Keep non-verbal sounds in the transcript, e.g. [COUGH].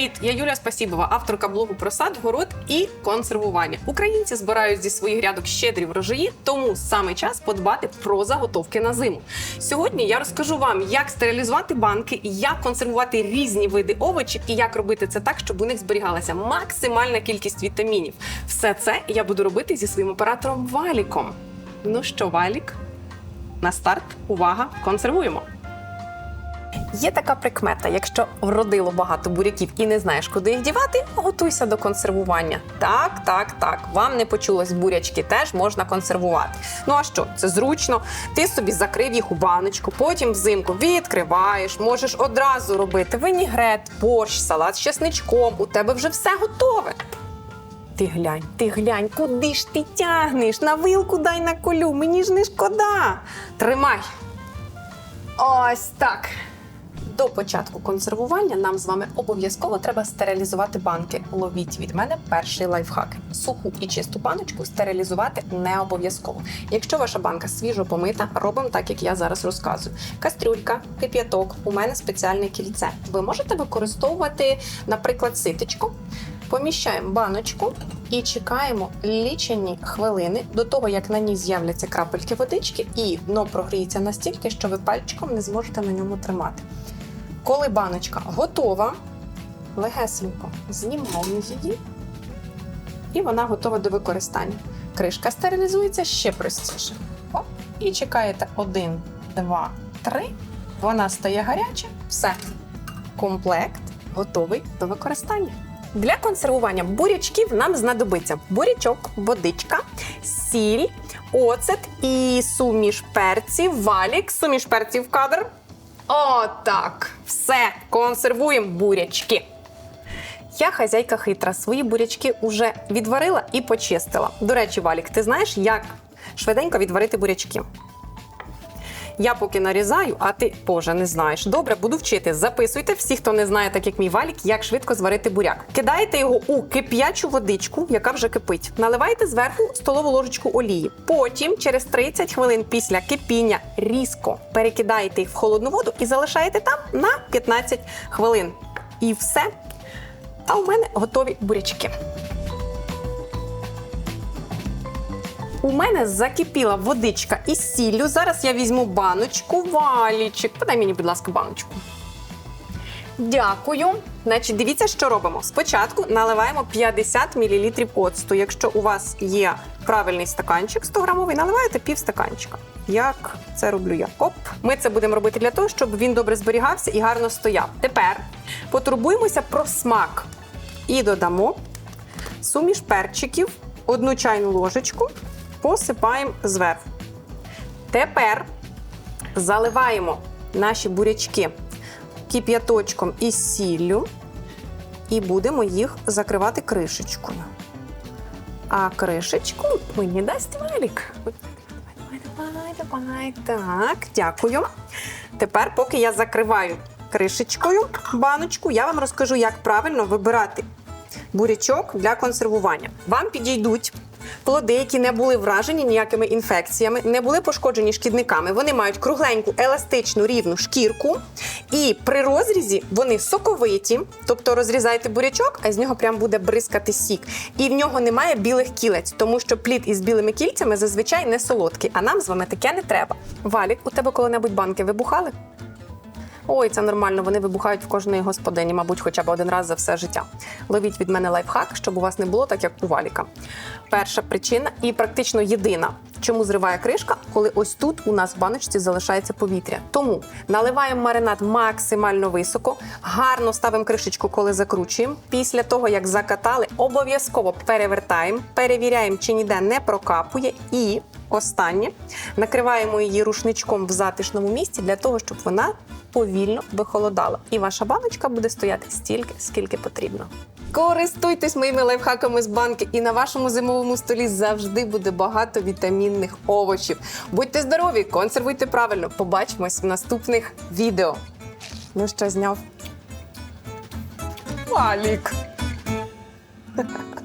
Привіт, я Юля Спасібова, авторка блогу про сад, город і консервування. Українці збирають зі своїх грядок щедрі врожаї, тому саме час подбати про заготовки на зиму. Сьогодні я розкажу вам, як стерилізувати банки, як консервувати різні види овочів і як робити це так, щоб у них зберігалася максимальна кількість вітамінів. Все це я буду робити зі своїм оператором Валіком. Ну що, Валік? На старт, увага, консервуємо. Є така прикмета: якщо вродило багато буряків і не знаєш, куди їх дівати, готуйся до консервування. Так, так, так. Вам не почулось, бурячки теж можна консервувати. Ну а що? Це зручно. Ти собі закрив їх у баночку, потім взимку відкриваєш, можеш одразу робити винігрет, борщ, салат з чесничком. У тебе вже все готове. Ти глянь, ти глянь, куди ж ти тягнеш? На вилку дай на колю, мені ж не шкода. Тримай. Ось так. До початку консервування нам з вами обов'язково треба стерилізувати банки. Ловіть від мене перший лайфхак. Суху і чисту баночку стерилізувати не обов'язково. Якщо ваша банка свіжо помита, робимо так, як я зараз розказую. Кастрюлька, кип'яток, у мене спеціальне кільце. Ви можете використовувати, наприклад, ситечко. Поміщаємо баночку і чекаємо лічені хвилини до того, як на ній з'являться крапельки водички, і дно прогріється настільки, що ви пальчиком не зможете на ньому тримати. Коли баночка готова, легесенько знімаємо її, і вона готова до використання. Кришка стерилізується ще простіше. Оп, і чекаєте 1, 2, 3. Вона стає гаряча. Все. Комплект готовий до використання. Для консервування бурячків нам знадобиться бурячок, водичка, сіль, оцет і суміш перців, валік, суміш перців кадр. Отак. Все, консервуємо бурячки. Я хазяйка хитра, свої бурячки уже відварила і почистила. До речі, Валік, ти знаєш, як швиденько відварити бурячки? Я поки нарізаю, а ти, Боже, не знаєш. Добре, буду вчити. Записуйте всі, хто не знає, так як мій валік, як швидко зварити буряк. Кидаєте його у кип'ячу водичку, яка вже кипить. Наливайте зверху столову ложечку олії. Потім, через 30 хвилин після кипіння, різко перекидаєте їх в холодну воду і залишаєте там на 15 хвилин. І все. А у мене готові бурячки. У мене закипіла водичка із сіллю. Зараз я візьму баночку, валічик. Подай мені, будь ласка, баночку. Дякую. Значить, дивіться, що робимо. Спочатку наливаємо 50 мл оцту. Якщо у вас є правильний стаканчик 100 грамовий, наливаєте пів стаканчика. Як це роблю я? Оп. Ми це будемо робити для того, щоб він добре зберігався і гарно стояв. Тепер потурбуємося про смак і додамо суміш перчиків, одну чайну ложечку, посипаємо зверху. Тепер заливаємо наші бурячки кип'яточком із сіллю і будемо їх закривати кришечкою. А кришечку мені дасть давай, давай. Так, дякую. Тепер, поки я закриваю кришечкою баночку, я вам розкажу, як правильно вибирати бурячок для консервування. Вам підійдуть плоди, які не були вражені ніякими інфекціями, не були пошкоджені шкідниками. Вони мають кругленьку, еластичну рівну шкірку, і при розрізі вони соковиті, тобто розрізаєте бурячок, а з нього прям буде бризкати сік. І в нього немає білих кілець, тому що плід із білими кільцями зазвичай не солодкий, а нам з вами таке не треба. Валік, у тебе коли-небудь банки вибухали? Ой, це нормально, вони вибухають в кожної господині, мабуть, хоча б один раз за все життя. Ловіть від мене лайфхак, щоб у вас не було так, як у валіка. Перша причина і практично єдина, чому зриває кришка, коли ось тут у нас в баночці залишається повітря. Тому наливаємо маринад максимально високо, гарно ставимо кришечку, коли закручуємо. Після того, як закатали, обов'язково перевертаємо, перевіряємо, чи ніде не прокапує. І останнє накриваємо її рушничком в затишному місці для того, щоб вона повільно вихолодала. І ваша баночка буде стояти стільки, скільки потрібно. Користуйтесь моїми лайфхаками з банки, і на вашому зимовому столі завжди буде багато вітамінних овочів. Будьте здорові, консервуйте правильно. Побачимось в наступних відео. Ну що, зняв? Валік. [LAUGHS]